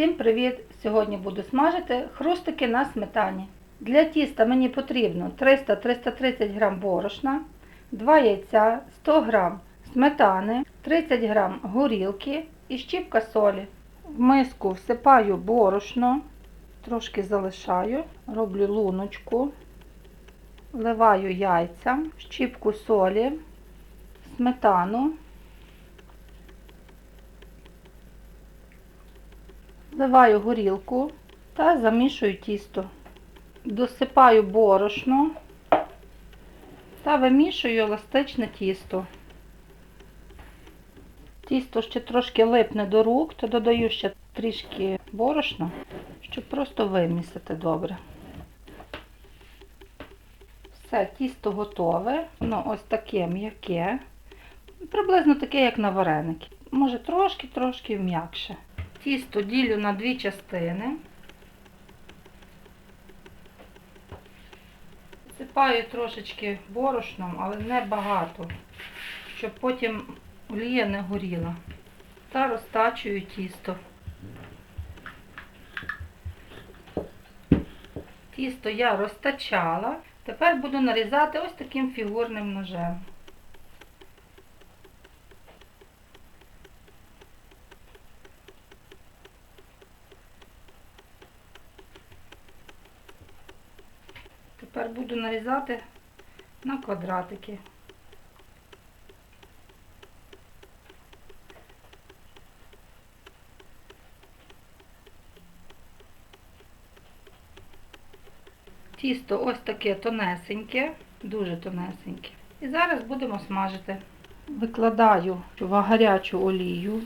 Всім привіт! Сьогодні буду смажити хрустики на сметані. Для тіста мені потрібно 300-330 г борошна, 2 яйця, 100 г сметани, 30 г горілки і щіпка солі. В миску всипаю борошно, трошки залишаю, роблю луночку, вливаю яйця, щіпку солі, сметану. Вливаю горілку та замішую тісто. Досипаю борошно та вимішую еластичне тісто. Тісто ще трошки липне до рук, то додаю ще трішки борошна, щоб просто вимісити добре. Все, тісто готове. Воно ось таке м'яке. Приблизно таке, як на вареники. Може трошки-трошки м'якше. Тісто ділю на дві частини. Сипаю трошечки борошном, але не багато, щоб потім олія не горіла. Та розтачую тісто. Тісто я розтачала. Тепер буду нарізати ось таким фігурним ножем. Тепер буду нарізати на квадратики. Тісто ось таке тонесеньке, дуже тонесеньке. І зараз будемо смажити. Викладаю в гарячу олію.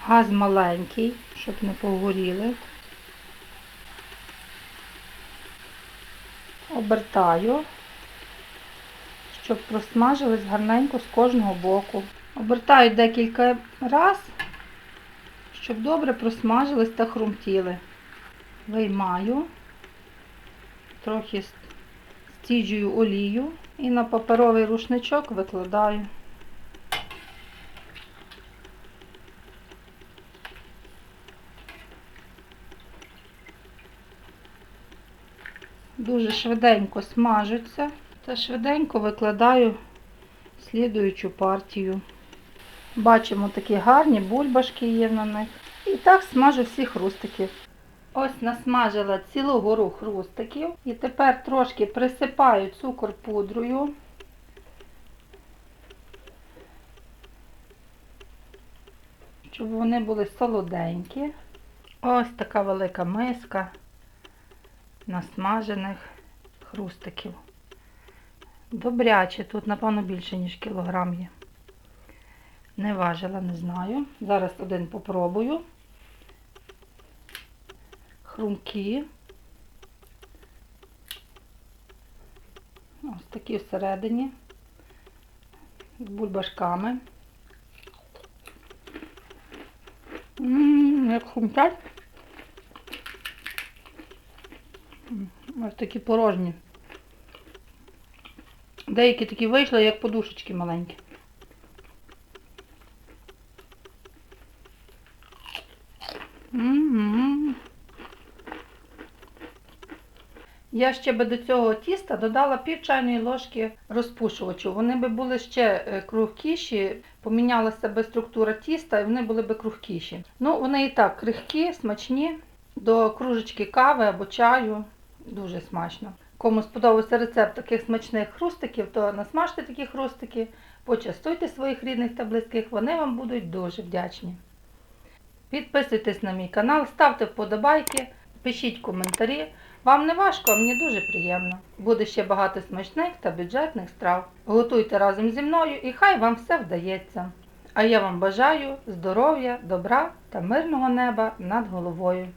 Газ маленький, щоб не погоріли. Обертаю, щоб просмажились гарненько з кожного боку. Обертаю декілька разів, щоб добре просмажились та хрумтіли. Виймаю, трохи стіджую олію і на паперовий рушничок викладаю. Дуже швиденько смажуться та швиденько викладаю слідуючу партію. Бачимо такі гарні бульбашки є на них. І так смажу всі хрустики. Ось насмажила цілу гору хрустиків. І тепер трошки присипаю цукор пудрою. Щоб вони були солоденькі. Ось така велика миска насмажених хрустиків. Добряче, тут, напевно, більше, ніж кілограм є. Не важила, не знаю. Зараз один попробую. Хрумкі. Ось такі всередині. З бульбашками. Ммм, як хрумтять. Ось такі порожні. Деякі такі вийшли, як подушечки маленькі. М-м-м. Я ще би до цього тіста додала пів чайної ложки розпушувачу. Вони би були ще е, крухкіші, помінялася би структура тіста і вони були би крухкіші. Ну, вони і так крихкі, смачні, до кружечки кави або чаю. Дуже смачно. Кому сподобався рецепт таких смачних хрустиків, то насмажте такі хрустики, почастуйте своїх рідних та близьких, вони вам будуть дуже вдячні. Підписуйтесь на мій канал, ставте вподобайки, пишіть коментарі. Вам не важко, а мені дуже приємно. Буде ще багато смачних та бюджетних страв. Готуйте разом зі мною і хай вам все вдається. А я вам бажаю здоров'я, добра та мирного неба над головою.